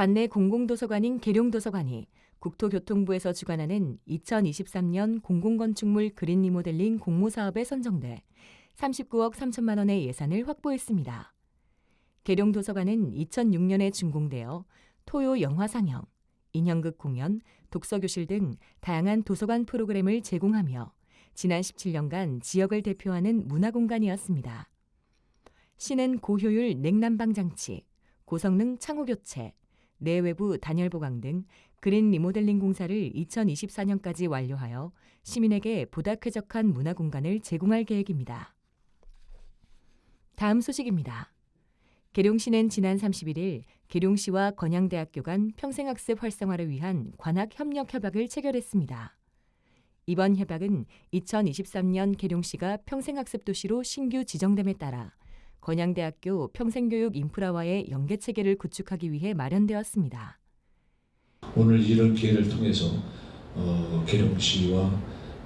관내 공공도서관인 계룡도서관이 국토교통부에서 주관하는 2023년 공공건축물 그린 리모델링 공모사업에 선정돼 39억 3천만 원의 예산을 확보했습니다. 계룡도서관은 2006년에 준공되어 토요 영화 상영, 인형극 공연, 독서교실 등 다양한 도서관 프로그램을 제공하며 지난 17년간 지역을 대표하는 문화공간이었습니다. 시는 고효율 냉난방 장치, 고성능 창호 교체, 내외부 단열 보강 등 그린 리모델링 공사를 2024년까지 완료하여 시민에게 보다 쾌적한 문화 공간을 제공할 계획입니다. 다음 소식입니다. 계룡시는 지난 31일 계룡시와 건양대학교 간 평생학습 활성화를 위한 관학 협력 협약을 체결했습니다. 이번 협약은 2023년 계룡시가 평생학습 도시로 신규 지정됨에 따라 건양대학교 평생교육 인프라와의 연계 체계를 구축하기 위해 마련되었습니다. 오늘 이런 기회를 통해서 어, 계룡시와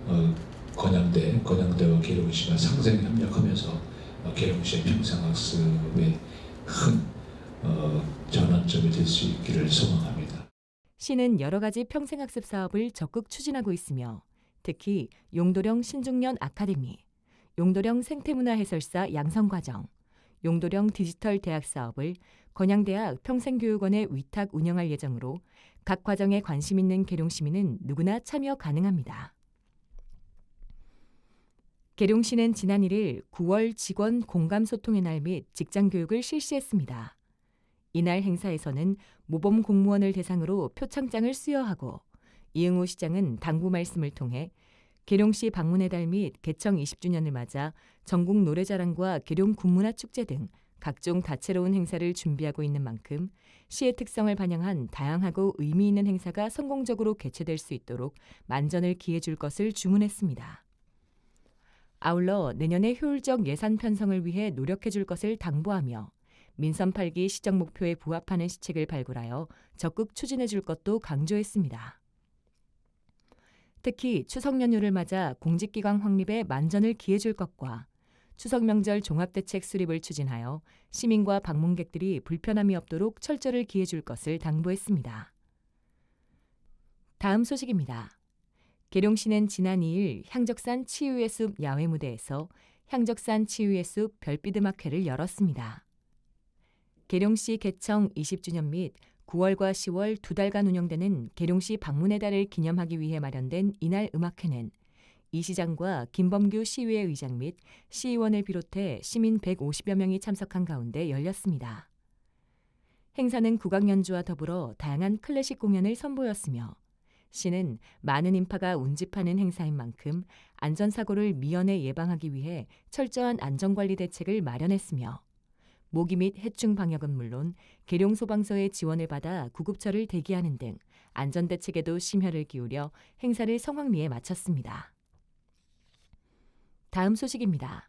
어, 건양대, 건양대와 계룡시가 상생 협력하면서 어, 계룡시의 평생학습에 큰 어, 전환점이 될 수 있기를 소망합니다. 시는 여러 가지 평생학습 사업을 적극 추진하고 있으며 특히 용도령 신중년 아카데미, 용도령 생태문화 해설사 양성과정, 용도령 디지털 대학 사업을 건양대학 평생교육원에 위탁 운영할 예정으로 각 과정에 관심 있는 계룡 시민은 누구나 참여 가능합니다. 계룡시는 지난 1일 9월 직원 공감 소통의 날 및 직장 교육을 실시했습니다. 이날 행사에서는 모범 공무원을 대상으로 표창장을 수여하고 이응우 시장은 당부 말씀을 통해 계룡시 방문의 달 및 개청 20주년을 맞아 전국 노래자랑과 계룡 군문화 축제 등 각종 다채로운 행사를 준비하고 있는 만큼 시의 특성을 반영한 다양하고 의미 있는 행사가 성공적으로 개최될 수 있도록 만전을 기해 줄 것을 주문했습니다. 아울러 내년에 효율적 예산 편성을 위해 노력해 줄 것을 당부하며 민선 8기 시정 목표에 부합하는 시책을 발굴하여 적극 추진해 줄 것도 강조했습니다. 특히 추석 연휴를 맞아 공직기관 확립에 만전을 기해 줄 것과 추석 명절 종합대책 수립을 추진하여 시민과 방문객들이 불편함이 없도록 철저를 기해 줄 것을 당부했습니다. 다음 소식입니다. 계룡시는 지난 2일 향적산 치유의 숲 야외 무대에서 향적산 치유의 숲 별빛 음악회를 열었습니다. 계룡시 개청 20주년 및 9월과 10월 두 달간 운영되는 계룡시 방문의 달을 기념하기 위해 마련된 이날 음악회는 이 시장과 김범규 시의회 의장 및 시의원을 비롯해 시민 150여 명이 참석한 가운데 열렸습니다. 행사는 국악 연주와 더불어 다양한 클래식 공연을 선보였으며 시는 많은 인파가 운집하는 행사인 만큼 안전사고를 미연에 예방하기 위해 철저한 안전관리 대책을 마련했으며 모기 및 해충 방역은 물론 계룡 소방서의 지원을 받아 구급처를 대기하는 등 안전 대책에도 심혈을 기울여 행사를 성황리에 마쳤습니다. 다음 소식입니다.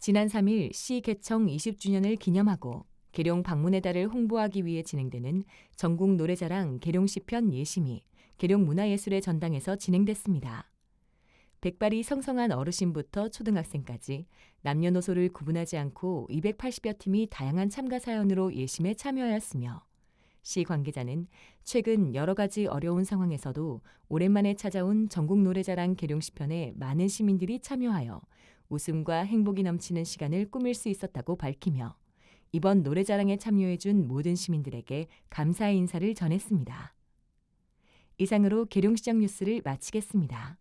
지난 3일 시 개청 20주년을 기념하고 계룡 방문의 달을 홍보하기 위해 진행되는 전국 노래자랑 계룡 시편 예심이 계룡 문화예술의 전당에서 진행됐습니다. 백발이 성성한 어르신부터 초등학생까지 남녀노소를 구분하지 않고 280여 팀이 다양한 참가 사연으로 예심에 참여하였으며 시 관계자는 최근 여러 가지 어려운 상황에서도 오랜만에 찾아온 전국 노래자랑 계룡시편에 많은 시민들이 참여하여 웃음과 행복이 넘치는 시간을 꾸밀 수 있었다고 밝히며 이번 노래자랑에 참여해준 모든 시민들에게 감사의 인사를 전했습니다. 이상으로 계룡시장 뉴스를 마치겠습니다.